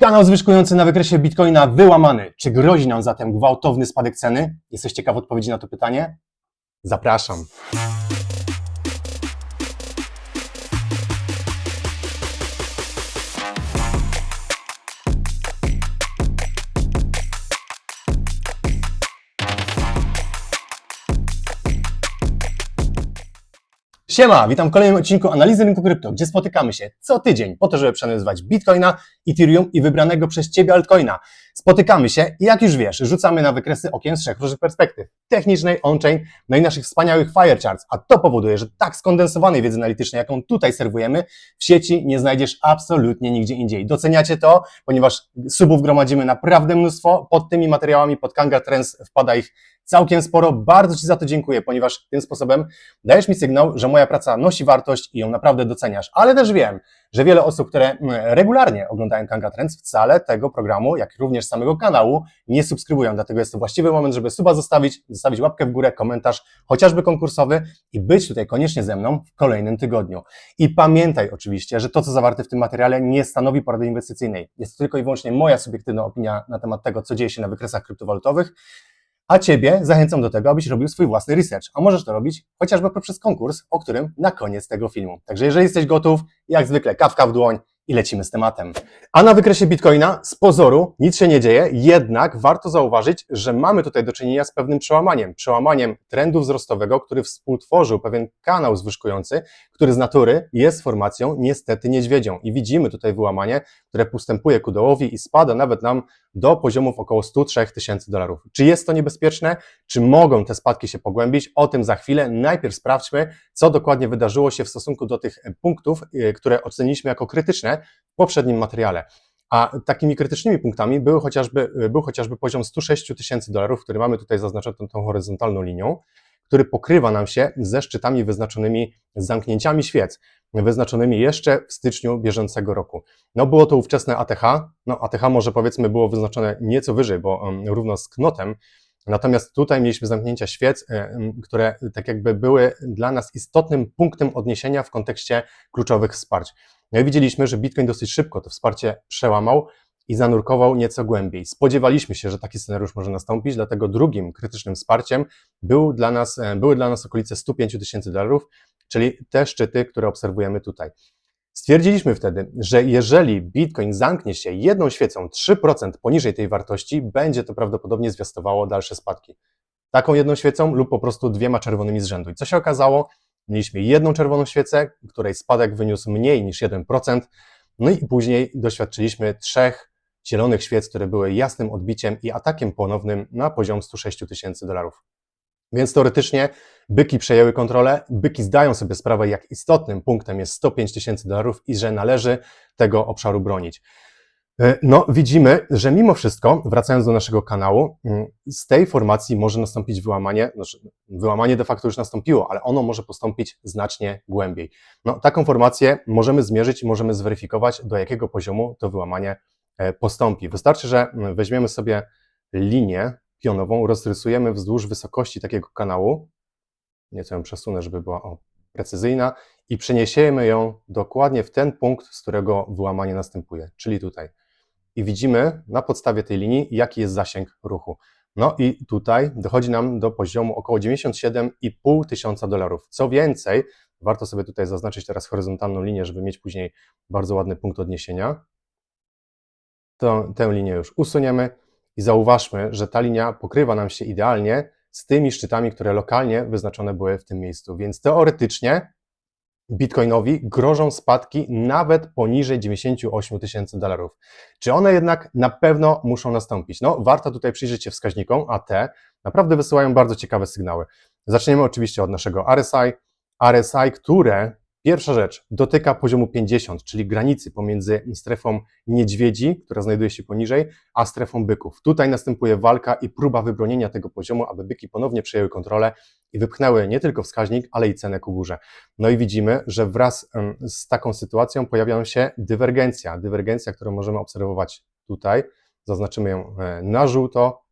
Kanał zwyżkujący na wykresie Bitcoina wyłamany. Czy grozi nam zatem gwałtowny spadek ceny? Jesteś ciekaw odpowiedzi na to pytanie? Zapraszam. Siema, witam w kolejnym odcinku Analizy Rynku Krypto, gdzie spotykamy się co tydzień po to, żeby przeanalizować Bitcoina, Ethereum i wybranego przez Ciebie altcoina. Spotykamy się i jak już wiesz, rzucamy na wykresy okien z trzech różnych perspektyw. Technicznej, on-chain, no i naszych wspaniałych fire charts, a to powoduje, że tak skondensowanej wiedzy analitycznej, jaką tutaj serwujemy, w sieci nie znajdziesz absolutnie nigdzie indziej. Doceniacie to, ponieważ subów gromadzimy naprawdę mnóstwo, pod tymi materiałami, pod Kanga Trends wpada ich całkiem sporo. Bardzo Ci za to dziękuję, ponieważ tym sposobem dajesz mi sygnał, że moja praca nosi wartość i ją naprawdę doceniasz. Ale też wiem, że wiele osób, które mm, regularnie oglądają Kanga Trends, wcale tego programu, jak również samego kanału nie subskrybują. Dlatego jest to właściwy moment, żeby suba zostawić, zostawić łapkę w górę, komentarz, chociażby konkursowy i być tutaj koniecznie ze mną w kolejnym tygodniu. I pamiętaj oczywiście, że to, co zawarte w tym materiale, nie stanowi porady inwestycyjnej. Jest to tylko i wyłącznie moja subiektywna opinia na temat tego, co dzieje się na wykresach kryptowalutowych. A Ciebie zachęcam do tego, abyś robił swój własny research, a możesz to robić chociażby poprzez konkurs, o którym na koniec tego filmu. Także jeżeli jesteś gotów, jak zwykle kawka w dłoń i lecimy z tematem. A na wykresie Bitcoina z pozoru nic się nie dzieje, jednak warto zauważyć, że mamy tutaj do czynienia z pewnym przełamaniem. Przełamaniem trendu wzrostowego, który współtworzył pewien kanał zwyżkujący, który z natury jest formacją niestety niedźwiedzią. I widzimy tutaj wyłamanie, które postępuje ku dołowi i spada nawet nam do poziomów około 103 tysięcy dolarów. Czy jest to niebezpieczne? Czy mogą te spadki się pogłębić? O tym za chwilę. Najpierw sprawdźmy, co dokładnie wydarzyło się w stosunku do tych punktów, y, które oceniliśmy jako krytyczne w poprzednim materiale. A takimi krytycznymi punktami był chociażby, y, był chociażby poziom 106 tysięcy dolarów, który mamy tutaj zaznaczony tą, tą horyzontalną linią, który pokrywa nam się ze szczytami wyznaczonymi zamknięciami świec, wyznaczonymi jeszcze w styczniu bieżącego roku. No było to ówczesne ATH, no ATH może powiedzmy było wyznaczone nieco wyżej, bo równo z knotem, Natomiast tutaj mieliśmy zamknięcia świec, e, które tak jakby były dla nas istotnym punktem odniesienia w kontekście kluczowych wsparć. No i widzieliśmy, że Bitcoin dosyć szybko to wsparcie przełamał i zanurkował nieco głębiej. Spodziewaliśmy się, że taki scenariusz może nastąpić, dlatego drugim krytycznym wsparciem był dla nas, e, były dla nas okolice 105 tysięcy dolarów, czyli te szczyty, które obserwujemy tutaj. Stwierdziliśmy wtedy, że jeżeli Bitcoin zamknie się jedną świecą 3% poniżej tej wartości, będzie to prawdopodobnie zwiastowało dalsze spadki. Taką jedną świecą lub po prostu dwiema czerwonymi z rzędu. I co się okazało? Mieliśmy jedną czerwoną świecę, której spadek wyniósł mniej niż 1%, no i później doświadczyliśmy trzech zielonych świec, które były jasnym odbiciem i atakiem ponownym na poziom 106 tysięcy dolarów. Więc teoretycznie byki przejęły kontrolę, byki zdają sobie sprawę, jak istotnym punktem jest 105 tysięcy dolarów i że należy tego obszaru bronić. No, widzimy, że mimo wszystko, wracając do naszego kanału, z tej formacji może nastąpić wyłamanie, znaczy wyłamanie de facto już nastąpiło, ale ono może postąpić znacznie głębiej. No, taką formację możemy zmierzyć i możemy zweryfikować, do jakiego poziomu to wyłamanie postąpi. Wystarczy, że weźmiemy sobie linię pionową rozrysujemy wzdłuż wysokości takiego kanału, nieco ją przesunę, żeby była o, precyzyjna, i przeniesiemy ją dokładnie w ten punkt, z którego wyłamanie następuje, czyli tutaj. I widzimy na podstawie tej linii, jaki jest zasięg ruchu. No i tutaj dochodzi nam do poziomu około 97,5 tysiąca dolarów. Co więcej, warto sobie tutaj zaznaczyć teraz horyzontalną linię, żeby mieć później bardzo ładny punkt odniesienia. To, tę linię już usuniemy i zauważmy, że ta linia pokrywa nam się idealnie z tymi szczytami, które lokalnie wyznaczone były w tym miejscu. Więc teoretycznie Bitcoinowi grożą spadki nawet poniżej 98 tysięcy dolarów. Czy one jednak na pewno muszą nastąpić? No, warto tutaj przyjrzeć się wskaźnikom, a te naprawdę wysyłają bardzo ciekawe sygnały. Zaczniemy oczywiście od naszego RSI. RSI, które Pierwsza rzecz dotyka poziomu 50, czyli granicy pomiędzy strefą niedźwiedzi, która znajduje się poniżej, a strefą byków. Tutaj następuje walka i próba wybronienia tego poziomu, aby byki ponownie przejęły kontrolę i wypchnęły nie tylko wskaźnik, ale i cenę ku górze. No i widzimy, że wraz z taką sytuacją pojawia się dywergencja. Dywergencja, którą możemy obserwować tutaj. Zaznaczymy ją e, na żółto.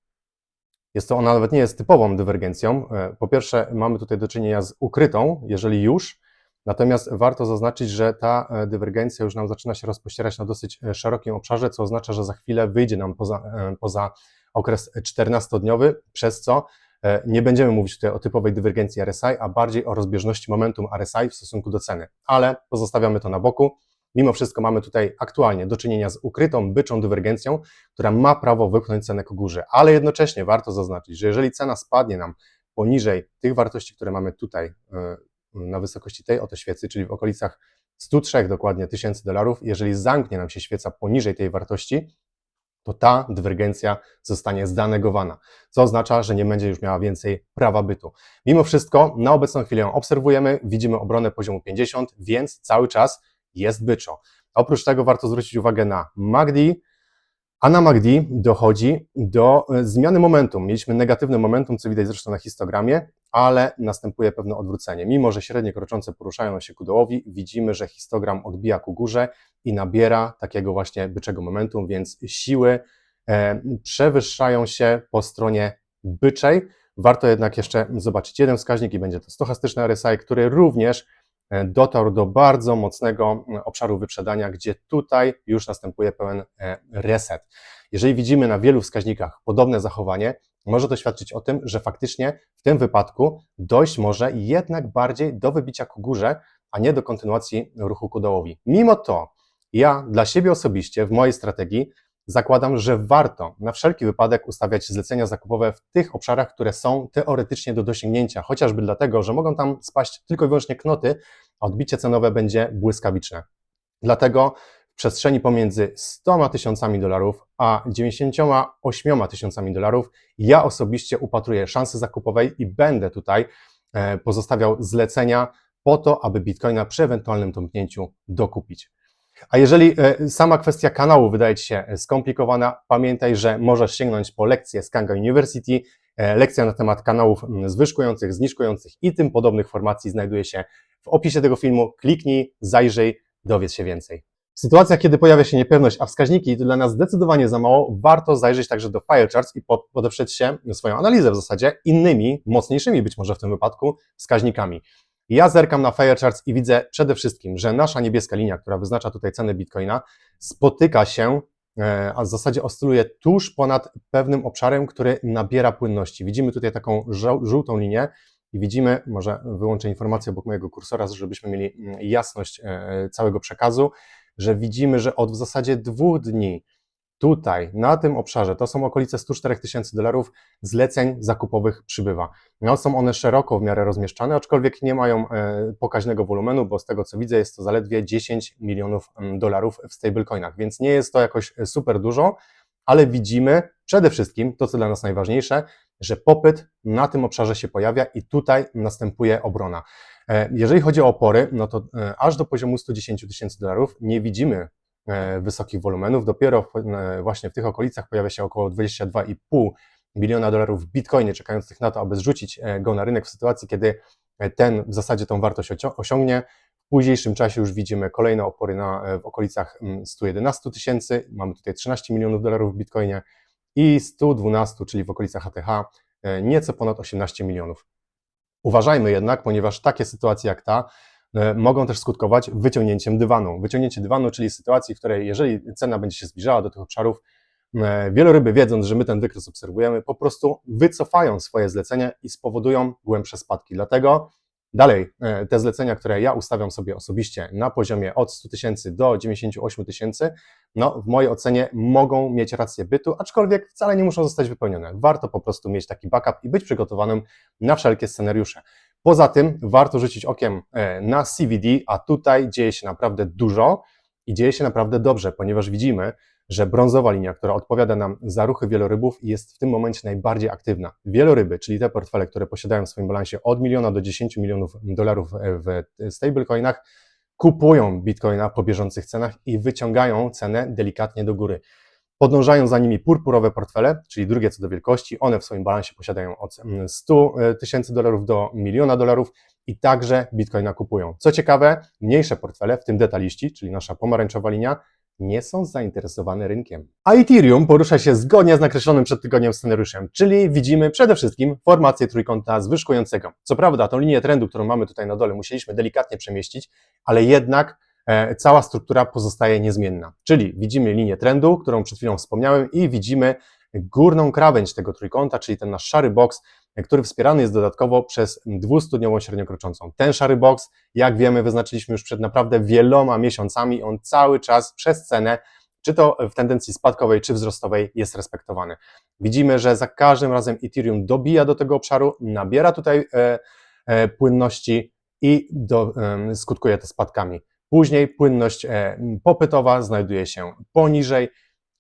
Jest to, ona nawet nie jest typową dywergencją. E, po pierwsze, mamy tutaj do czynienia z ukrytą, jeżeli już, Natomiast warto zaznaczyć, że ta e, dywergencja już nam zaczyna się rozpościerać na dosyć e, szerokim obszarze, co oznacza, że za chwilę wyjdzie nam poza, e, poza okres 14-dniowy, przez co nie będziemy mówić tutaj o typowej dywergencji RSI, a bardziej o rozbieżności momentum RSI w stosunku do ceny. Ale pozostawiamy to na boku. Mimo wszystko mamy tutaj aktualnie do czynienia z ukrytą byczą dywergencją, która ma prawo wypchnąć cenę ku górze, ale jednocześnie warto zaznaczyć, że jeżeli cena spadnie nam poniżej tych wartości, które mamy tutaj na wysokości tej oto świecy, czyli w okolicach 103 dokładnie tysięcy dolarów, jeżeli zamknie nam się świeca poniżej tej wartości, to ta dywergencja zostanie zdanegowana, co oznacza, że nie będzie już miała więcej prawa bytu. Mimo wszystko, na obecną chwilę obserwujemy, widzimy obronę poziomu 50, więc cały czas jest byczo. Oprócz tego warto zwrócić uwagę na MACD, a na MACD dochodzi do e, zmiany momentum. Mieliśmy negatywne momentum, co widać zresztą na histogramie, ale następuje pewne odwrócenie. Mimo, że średnie kroczące poruszają się ku dołowi, widzimy, że histogram odbija ku górze i nabiera takiego właśnie byczego momentum, więc siły e, przewyższają się po stronie byczej. Warto jednak jeszcze zobaczyć jeden wskaźnik i będzie to stochastyczny RSI, który również e, dotarł do bardzo mocnego obszaru wyprzedania, gdzie tutaj już następuje pełen e, reset. Jeżeli widzimy na wielu wskaźnikach podobne zachowanie, może to świadczyć o tym, że faktycznie w tym wypadku dojść może jednak bardziej do wybicia ku górze, a nie do kontynuacji ruchu ku dołowi. Mimo to, ja dla siebie osobiście w mojej strategii zakładam, że warto na wszelki wypadek ustawiać zlecenia zakupowe w tych obszarach, które są teoretycznie do dosięgnięcia, chociażby dlatego, że mogą tam spaść tylko i wyłącznie knoty, a odbicie cenowe będzie błyskawiczne. Dlatego przestrzeni pomiędzy 100 tysiącami dolarów a 98 tysiącami dolarów ja osobiście upatruję szansy zakupowej i będę tutaj e, pozostawiał zlecenia po to, aby Bitcoina przy ewentualnym tąpnięciu dokupić. A jeżeli e, sama kwestia kanału wydaje Ci się skomplikowana, pamiętaj, że możesz sięgnąć po lekcję z Kanga University. E, lekcja na temat kanałów zwyżkujących, zniżkujących i tym podobnych formacji znajduje się w opisie tego filmu. Kliknij, zajrzyj, dowiedz się więcej. W sytuacjach, kiedy pojawia się niepewność, a wskaźniki to dla nas zdecydowanie za mało, warto zajrzeć także do Firecharts i podeprzeć się swoją analizę w zasadzie innymi, mocniejszymi być może w tym wypadku, wskaźnikami. Ja zerkam na Firecharts i widzę przede wszystkim, że nasza niebieska linia, która wyznacza tutaj cenę Bitcoina, spotyka się, e, a w zasadzie oscyluje tuż ponad pewnym obszarem, który nabiera płynności. Widzimy tutaj taką żółtą linię i widzimy, może wyłączę informację obok mojego kursora, żebyśmy mieli mm, jasność e, całego przekazu, że widzimy, że od w zasadzie dwóch dni tutaj, na tym obszarze, to są okolice 104 tysięcy dolarów zleceń zakupowych przybywa. No, są one szeroko w miarę rozmieszczane, aczkolwiek nie mają e, pokaźnego wolumenu, bo z tego co widzę jest to zaledwie 10 milionów dolarów w stablecoinach, więc nie jest to jakoś e, super dużo, ale widzimy przede wszystkim to, co dla nas najważniejsze, że popyt na tym obszarze się pojawia i tutaj następuje obrona. E, jeżeli chodzi o opory, no to aż do poziomu 110 tysięcy dolarów nie widzimy E, wysokich wolumenów. Dopiero e, właśnie w tych okolicach pojawia się około 22,5 miliona dolarów w bitcoinie, czekających na to, aby zrzucić e, go na rynek w sytuacji, kiedy ten w zasadzie tą wartość osiągnie. W późniejszym czasie już widzimy kolejne opory na, w okolicach 111 mm, tysięcy. Mamy tutaj 13 milionów dolarów w bitcoinie i 112, czyli w okolicach ATH, nieco ponad 18 milionów. Uważajmy jednak, ponieważ takie sytuacje jak ta E, mogą też skutkować wyciągnięciem dywanu. Wyciągnięcie dywanu, czyli sytuacji, w której jeżeli cena będzie się zbliżała do tych obszarów, e, wieloryby wiedząc, że my ten wykres obserwujemy, po prostu wycofają swoje zlecenia i spowodują głębsze spadki. Dlatego dalej e, te zlecenia, które ja ustawiam sobie osobiście na poziomie od 100 tysięcy do 98 tysięcy, no w mojej ocenie mogą mieć rację bytu, aczkolwiek wcale nie muszą zostać wypełnione. Warto po prostu mieć taki backup i być przygotowanym na wszelkie scenariusze. Poza tym warto rzucić okiem e, na CVD, a tutaj dzieje się naprawdę dużo i dzieje się naprawdę dobrze, ponieważ widzimy, że brązowa linia, która odpowiada nam za ruchy wielorybów, jest w tym momencie najbardziej aktywna. Wieloryby, czyli te portfele, które posiadają w swoim balansie od miliona do 10 milionów dolarów w stablecoinach, kupują bitcoina po bieżących cenach i wyciągają cenę delikatnie do góry. Podążają za nimi purpurowe portfele, czyli drugie co do wielkości. One w swoim balansie posiadają od 100 mm, e, tysięcy dolarów do miliona dolarów i także bitcoina kupują. Co ciekawe, mniejsze portfele, w tym detaliści, czyli nasza pomarańczowa linia, nie są zainteresowane rynkiem. A Ethereum porusza się zgodnie z nakreślonym przed tygodniem scenariuszem, czyli widzimy przede wszystkim formację trójkąta zwyżkującego. Co prawda, tą linię trendu, którą mamy tutaj na dole, musieliśmy delikatnie przemieścić, ale jednak e, cała struktura pozostaje niezmienna. Czyli widzimy linię trendu, którą przed chwilą wspomniałem, i widzimy górną krawędź tego trójkąta, czyli ten nasz szary boks, który wspierany jest dodatkowo przez dwustudniową średnią kroczącą. Ten szary boks, jak wiemy, wyznaczyliśmy już przed naprawdę wieloma miesiącami, on cały czas przez cenę, czy to w tendencji spadkowej, czy wzrostowej, jest respektowany. Widzimy, że za każdym razem Ethereum dobija do tego obszaru, nabiera tutaj e, e, płynności i do, e, skutkuje to spadkami. Później płynność e, popytowa znajduje się poniżej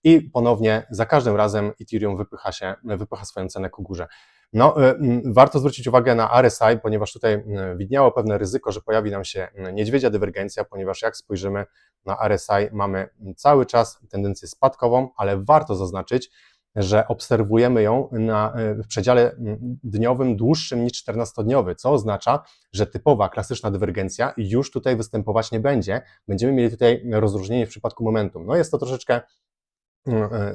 i ponownie za każdym razem Ethereum wypycha się, wypycha swoją cenę ku górze. No, y, warto zwrócić uwagę na RSI, ponieważ tutaj widniało pewne ryzyko, że pojawi nam się niedźwiedzia dywergencja, ponieważ jak spojrzymy na RSI, mamy cały czas tendencję spadkową, ale warto zaznaczyć, że obserwujemy ją na, y, w przedziale dniowym dłuższym niż 14-dniowy, co oznacza, że typowa, klasyczna dywergencja już tutaj występować nie będzie. Będziemy mieli tutaj rozróżnienie w przypadku momentum. No jest to troszeczkę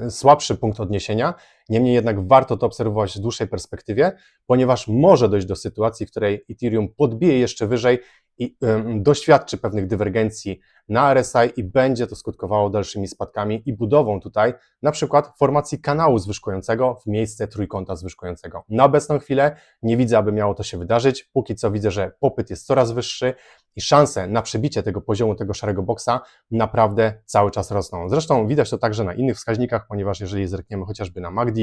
słabszy punkt odniesienia, niemniej jednak warto to obserwować w dłuższej perspektywie, ponieważ może dojść do sytuacji, w której Ethereum podbije jeszcze wyżej i doświadczy pewnych dywergencji na RSI i będzie to skutkowało dalszymi spadkami i budową tutaj na przykład formacji kanału zwyżkującego w miejsce trójkąta zwyżkującego. Na obecną chwilę nie widzę, aby miało to się wydarzyć. Póki co widzę, że popyt jest coraz wyższy i szanse na przebicie tego poziomu, tego szarego boksa naprawdę cały czas rosną. Zresztą widać to także na innych wskaźnikach, ponieważ jeżeli zerkniemy chociażby na MACD,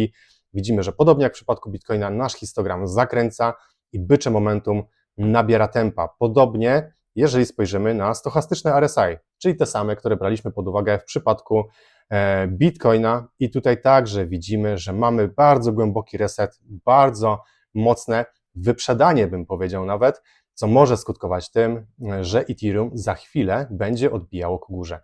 widzimy, że podobnie jak w przypadku Bitcoina nasz histogram zakręca i bycze momentum nabiera tempa. Podobnie, jeżeli spojrzymy na stochastyczne RSI, czyli te same, które braliśmy pod uwagę w przypadku e, Bitcoina i tutaj także widzimy, że mamy bardzo głęboki reset, bardzo mocne wyprzedanie, bym powiedział nawet, co może skutkować tym, że Ethereum za chwilę będzie odbijało ku górze.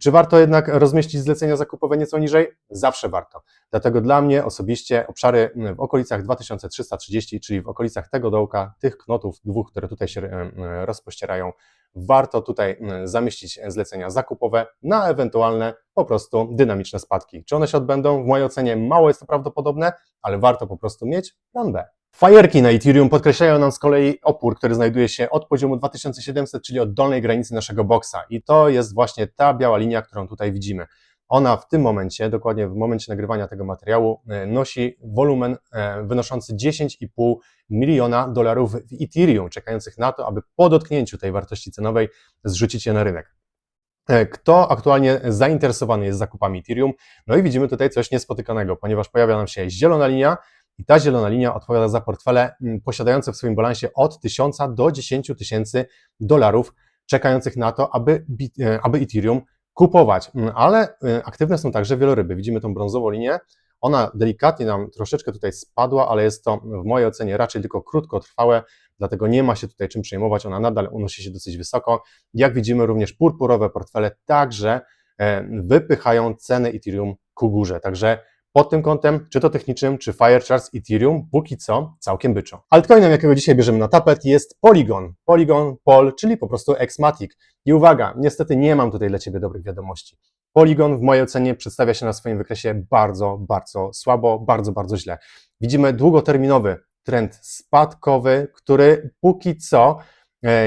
Czy warto jednak rozmieścić zlecenia zakupowe nieco niżej? Zawsze warto. Dlatego dla mnie osobiście obszary w okolicach 2330, czyli w okolicach tego dołka, tych knotów dwóch, które tutaj się rozpościerają, warto tutaj zamieścić zlecenia zakupowe na ewentualne po prostu dynamiczne spadki. Czy one się odbędą? W mojej ocenie mało jest to prawdopodobne, ale warto po prostu mieć plan B. Fajerki na Ethereum podkreślają nam z kolei opór, który znajduje się od poziomu 2700, czyli od dolnej granicy naszego boksa. I to jest właśnie ta biała linia, którą tutaj widzimy. Ona w tym momencie, dokładnie w momencie nagrywania tego materiału, e, nosi wolumen e, wynoszący 10,5 miliona dolarów w Ethereum, czekających na to, aby po dotknięciu tej wartości cenowej zrzucić je na rynek. E, kto aktualnie zainteresowany jest zakupami Ethereum? No i widzimy tutaj coś niespotykanego, ponieważ pojawia nam się zielona linia, i ta zielona linia odpowiada za portfele mm, posiadające w swoim balansie od 1000 do 10 tysięcy dolarów, czekających na to, aby, e, aby Ethereum kupować. Mm, ale e, aktywne są także wieloryby. Widzimy tą brązową linię. Ona delikatnie nam troszeczkę tutaj spadła, ale jest to w mojej ocenie raczej tylko krótkotrwałe, dlatego nie ma się tutaj czym przejmować. Ona nadal unosi się dosyć wysoko. Jak widzimy, również purpurowe portfele także e, wypychają cenę Ethereum ku górze. Także pod tym kątem, czy to technicznym, czy Firecharts, Ethereum, póki co całkiem byczo. Altcoinem, jakiego dzisiaj bierzemy na tapet, jest Polygon. Polygon, Pol, czyli po prostu Exmatic. I uwaga, niestety nie mam tutaj dla Ciebie dobrych wiadomości. Polygon w mojej ocenie przedstawia się na swoim wykresie bardzo, bardzo słabo, bardzo, bardzo źle. Widzimy długoterminowy trend spadkowy, który póki co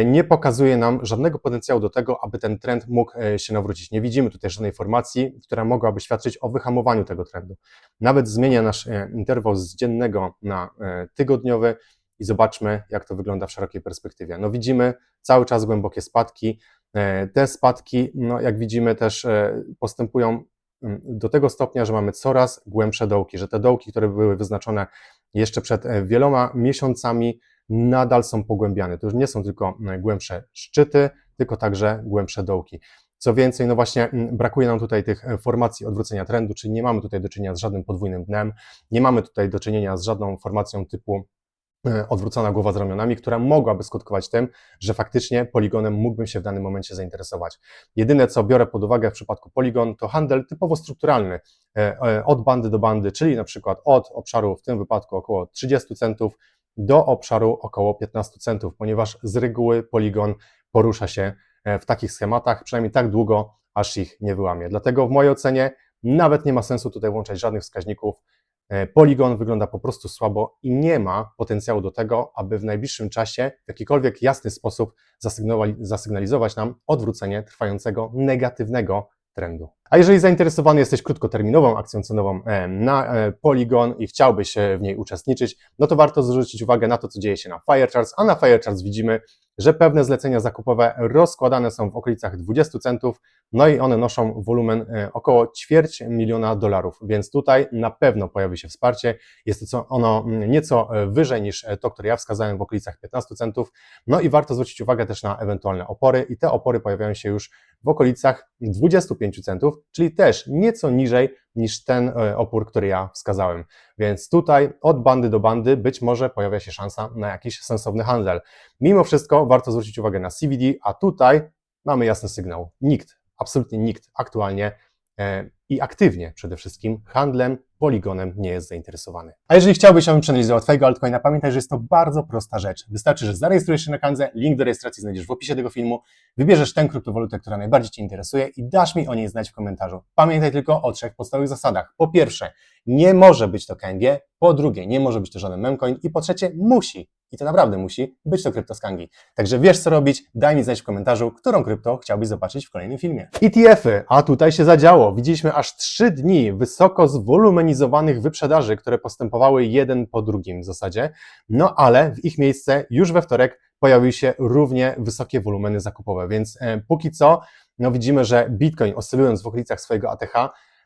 nie pokazuje nam żadnego potencjału do tego, aby ten trend mógł e, się nawrócić. Nie widzimy tutaj żadnej informacji, która mogłaby świadczyć o wyhamowaniu tego trendu. Nawet zmienia nasz e, interwał z dziennego na tygodniowy i zobaczmy, jak to wygląda w szerokiej perspektywie. No widzimy cały czas głębokie spadki. Te spadki, no jak widzimy, też postępują mm, do tego stopnia, że mamy coraz głębsze dołki, że te dołki, które były wyznaczone jeszcze przed wieloma miesiącami, nadal są pogłębiane. To już nie są tylko e, głębsze szczyty, tylko także głębsze dołki. Co więcej, no właśnie brakuje nam tutaj tych e, formacji odwrócenia trendu, czyli nie mamy tutaj do czynienia z żadnym podwójnym dnem, nie mamy tutaj do czynienia z żadną formacją typu e, odwrócona głowa z ramionami, która mogłaby skutkować tym, że faktycznie poligonem mógłbym się w danym momencie zainteresować. Jedyne, co biorę pod uwagę w przypadku poligon, to handel typowo strukturalny, od bandy do bandy, czyli na przykład od obszaru w tym wypadku około 30 centów do obszaru około 15 centów, ponieważ z reguły Polygon porusza się e, w takich schematach, przynajmniej tak długo, aż ich nie wyłamie. Dlatego w mojej ocenie nawet nie ma sensu tutaj włączać żadnych wskaźników. E, Polygon wygląda po prostu słabo i nie ma potencjału do tego, aby w najbliższym czasie w jakikolwiek jasny sposób zasygnalizować nam odwrócenie trwającego negatywnego trendu. A jeżeli zainteresowany jesteś krótkoterminową akcją cenową e, na e, Polygon i chciałbyś w niej uczestniczyć, no to warto zwrócić uwagę na to, co dzieje się na Firecharts, a na Firecharts widzimy, że pewne zlecenia zakupowe rozkładane są w okolicach 20 centów, no i one noszą wolumen e, około ćwierć miliona dolarów, więc tutaj na pewno pojawi się wsparcie. Jest to ono mm, nieco wyżej niż to, które ja wskazałem w okolicach 15 centów. No i warto zwrócić uwagę też na ewentualne opory i te opory pojawiają się już w okolicach 25 centów, czyli też nieco niżej niż ten e, opór, który ja wskazałem. Więc tutaj od bandy do bandy być może pojawia się szansa na jakiś sensowny handel. Mimo wszystko warto zwrócić uwagę na CVD, a tutaj mamy jasny sygnał. Nikt, absolutnie nikt aktualnie i aktywnie przede wszystkim handlem, poligonem nie jest zainteresowany. A jeżeli chciałbyś, abym przeanalizował Twojego altcoina, pamiętaj, że jest to bardzo prosta rzecz. Wystarczy, że zarejestrujesz się na kanale, link do rejestracji znajdziesz w opisie tego filmu, wybierzesz tę kryptowalutę, która najbardziej Cię interesuje i dasz mi o niej znać w komentarzu. Pamiętaj tylko o trzech podstawowych zasadach. Po pierwsze, nie może być to KNG, po drugie, nie może być to żaden memcoin i po trzecie, musi, i to naprawdę musi, być to kryptoskangi. Także wiesz co robić, daj mi znać w komentarzu, którą krypto chciałbyś zobaczyć w kolejnym filmie. ETF-y, a tutaj się zadziało. Widzieliśmy aż trzy dni wysoko zwolumenizowanych wyprzedaży, które postępowały jeden po drugim w zasadzie, no ale w ich miejsce już we wtorek pojawiły się równie wysokie wolumeny zakupowe, więc e, póki co no widzimy, że Bitcoin oscylując w okolicach swojego ATH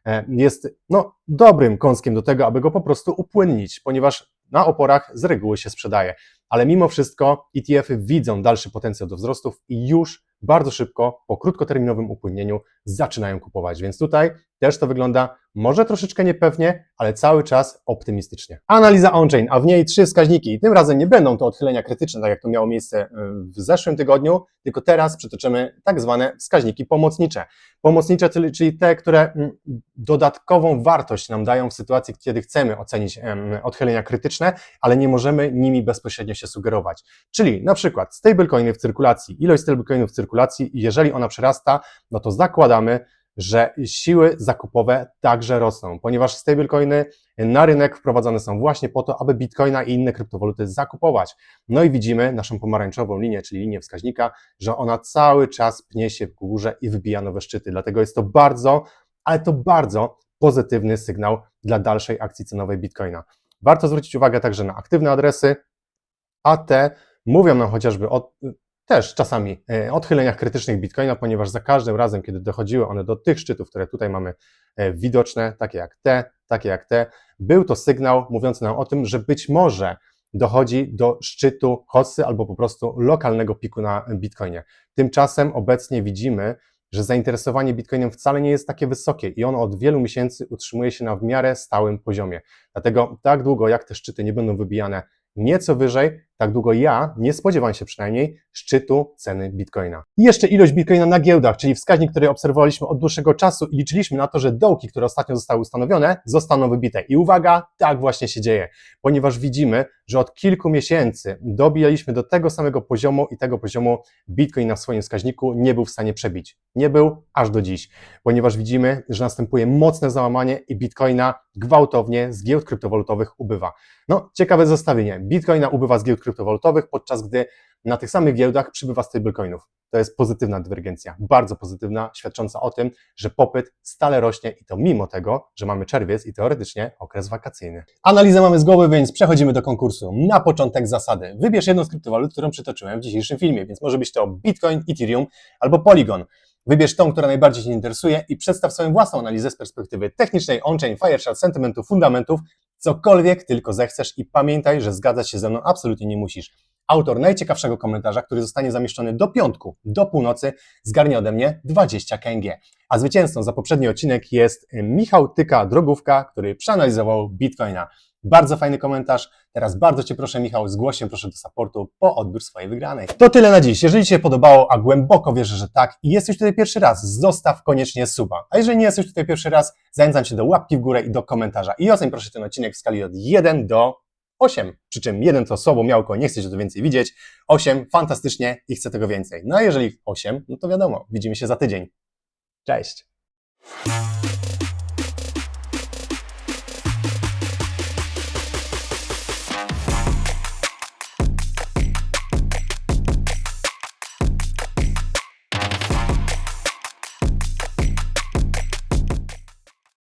e, jest no, dobrym kąskiem do tego, aby go po prostu upłynnić, ponieważ na oporach z reguły się sprzedaje. Ale mimo wszystko ETF-y widzą dalszy potencjał do wzrostów i już bardzo szybko, po krótkoterminowym upłynnieniu, zaczynają kupować. Więc tutaj też to wygląda może troszeczkę niepewnie, ale cały czas optymistycznie. Analiza on-chain, a w niej trzy wskaźniki. I tym razem nie będą to odchylenia krytyczne, tak jak to miało miejsce y, w zeszłym tygodniu, tylko teraz przytoczymy tak zwane wskaźniki pomocnicze. Pomocnicze, czyli, te, które mm, dodatkową wartość nam dają w sytuacji, kiedy chcemy ocenić odchylenia krytyczne, ale nie możemy nimi bezpośrednio się sugerować. Czyli na przykład stablecoiny w cyrkulacji, ilość stablecoinów w cyrkulacji, jeżeli ona przyrasta, no to zakładamy, że siły zakupowe także rosną, ponieważ stablecoiny na rynek wprowadzane są właśnie po to, aby bitcoina i inne kryptowaluty zakupować. No i widzimy naszą pomarańczową linię, czyli linię wskaźnika, że ona cały czas pnie się w górze i wybija nowe szczyty. Dlatego jest to bardzo, ale to bardzo pozytywny sygnał dla dalszej akcji cenowej bitcoina. Warto zwrócić uwagę także na aktywne adresy, a te mówią nam chociażby o też czasami e, odchyleniach krytycznych Bitcoina, ponieważ za każdym razem, kiedy dochodziły one do tych szczytów, które tutaj mamy e, widoczne, takie jak te, takie jak te, był to sygnał mówiący nam o tym, że być może dochodzi do szczytu hossy albo po prostu lokalnego piku na Bitcoinie. Tymczasem obecnie widzimy, że zainteresowanie Bitcoinem wcale nie jest takie wysokie i ono od wielu miesięcy utrzymuje się na w miarę stałym poziomie. Dlatego tak długo jak te szczyty nie będą wybijane nieco wyżej, tak długo ja nie spodziewam się przynajmniej szczytu ceny Bitcoina. I jeszcze ilość Bitcoina na giełdach, czyli wskaźnik, który obserwowaliśmy od dłuższego czasu i liczyliśmy na to, że dołki, które ostatnio zostały ustanowione, zostaną wybite. I uwaga, tak właśnie się dzieje, ponieważ widzimy, że od kilku miesięcy dobijaliśmy do tego samego poziomu i tego poziomu Bitcoin na swoim wskaźniku nie był w stanie przebić. Nie był aż do dziś, ponieważ widzimy, że następuje mocne załamanie i Bitcoina gwałtownie z giełd kryptowalutowych ubywa. No, ciekawe zestawienie. Bitcoina ubywa z giełd kryptowalutowych, podczas gdy na tych samych giełdach przybywa stablecoinów. To jest pozytywna dywergencja, bardzo pozytywna, świadcząca o tym, że popyt stale rośnie i to mimo tego, że mamy czerwiec i teoretycznie okres wakacyjny. Analizę mamy z głowy, więc przechodzimy do konkursu. Na początek zasady. Wybierz jedną z kryptowalut, którą przytoczyłem w dzisiejszym filmie, więc może być to Bitcoin, Ethereum albo Polygon. Wybierz tą, która najbardziej Cię interesuje i przedstaw swoją własną analizę z perspektywy technicznej, on-chain, fireshare, sentymentów, fundamentów, cokolwiek tylko zechcesz i pamiętaj, że zgadzać się ze mną absolutnie nie musisz. Autor najciekawszego komentarza, który zostanie zamieszczony do piątku, do północy, zgarnie ode mnie 20 KNG. A zwycięzcą za poprzedni odcinek jest Michał Tyka-Drogówka, który przeanalizował Bitcoina. Bardzo fajny komentarz. Teraz bardzo Cię proszę, Michał, zgłoś się proszę do supportu po odbiór swojej wygranej. To tyle na dziś. Jeżeli Ci się podobało, a głęboko wierzę, że tak i jesteś tutaj pierwszy raz, zostaw koniecznie suba. A jeżeli nie jesteś tutaj pierwszy raz, zachęcam Cię do łapki w górę i do komentarza. I oceń proszę ten odcinek w skali od 1 do 8. Przy czym 1 to słabo miałko, nie chcecie to więcej widzieć. 8 fantastycznie i chcę tego więcej. No a jeżeli 8, no to wiadomo, widzimy się za tydzień. Cześć!